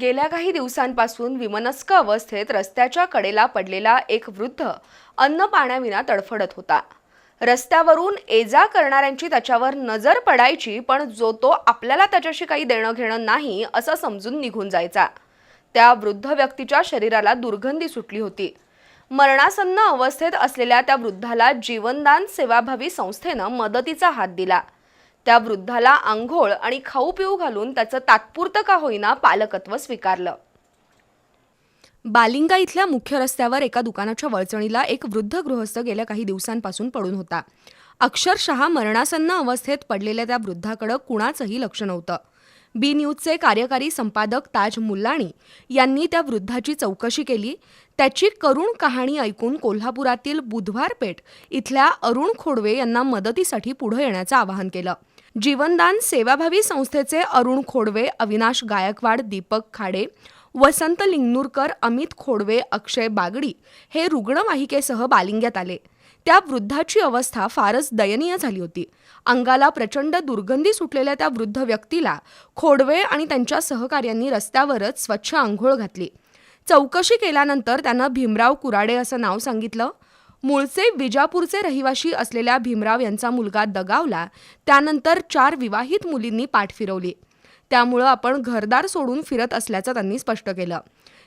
गेल्या काही दिवसांपासून विमनस्क अवस्थेत रस्त्याच्या कडेला पडलेला एक वृद्ध अन्न पाण्याविना तडफडत होता. रस्त्यावरून ये जा करणाऱ्यांची त्याच्यावर नजर पडायची पण जो तो आपल्याला त्याच्याशी काही देणं घेणं नाही असं समजून निघून जायचा. त्या वृद्ध व्यक्तीच्या शरीराला दुर्गंधी सुटली होती. मरणासन्न अवस्थेत असलेल्या त्या वृद्धाला जीवनदान सेवाभावी संस्थेनं मदतीचा हात दिला. त्या वृद्धाला आंघोळ आणि खाऊ पिऊ घालून त्याचं तात्पुरतं का होईना पालकत्व स्वीकारलं. बालिंगा इथल्या मुख्य रस्त्यावर एका दुकानाच्या वळचणीला एक वृद्ध गृहस्थ गेल्या काही दिवसांपासून पडून होता. अक्षरशः मरणासन्न अवस्थेत पडलेल्या त्या वृद्धाकडं कुणाचंही लक्ष नव्हतं. बी न्यूजचे कार्यकारी संपादक ताज मुल्लाणी यांनी त्या वृद्धाची चौकशी केली. त्याची करुण कहाणी ऐकून कोल्हापुरातील बुधवारपेठ इथल्या अरुण खोडवे यांना मदतीसाठी पुढे येण्याचं आवाहन केलं. जीवनदान सेवाभावी संस्थेचे अरुण खोडवे अविनाश गायकवाड दीपक खाडे वसंत लिंगनूरकर अमित खोडवे अक्षय बागडी हे रुग्णवाहिकेसह बालिंग्यात आले. त्या वृद्धाची अवस्था फारच दयनीय झाली होती. अंगाला प्रचंड दुर्गंधी सुटलेल्या त्या वृद्ध व्यक्तीला खोडवे आणि त्यांच्या सहकाऱ्यांनी रस्त्यावरच स्वच्छ आंघोळ घातली. चौकशी केल्यानंतर त्यानं भीमराव कुराडे असं नाव सांगितलं. मूळचे विजापूरचे रहिवाशी असलेल्या भीमराव यांचा मुलगा दगावला त्यानंतर चार विवाहित मुलींनी पाठ फिरवली. त्यामुळं आपण घरदार सोडून फिरत असल्याचं त्यांनी स्पष्ट केलं.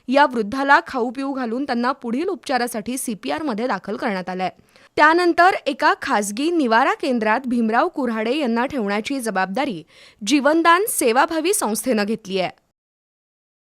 या वृद्धाला खाऊ पिऊ घालून त्यांना पुढील उपचारासाठी सीपीआरमध्ये दाखल करण्यात आलंय. त्यानंतर एका खासगी निवारा केंद्रात भीमराव कुऱ्हाडे यांना ठेवण्याची जबाबदारी जीवनदान सेवाभावी संस्थेनं घेतली आहे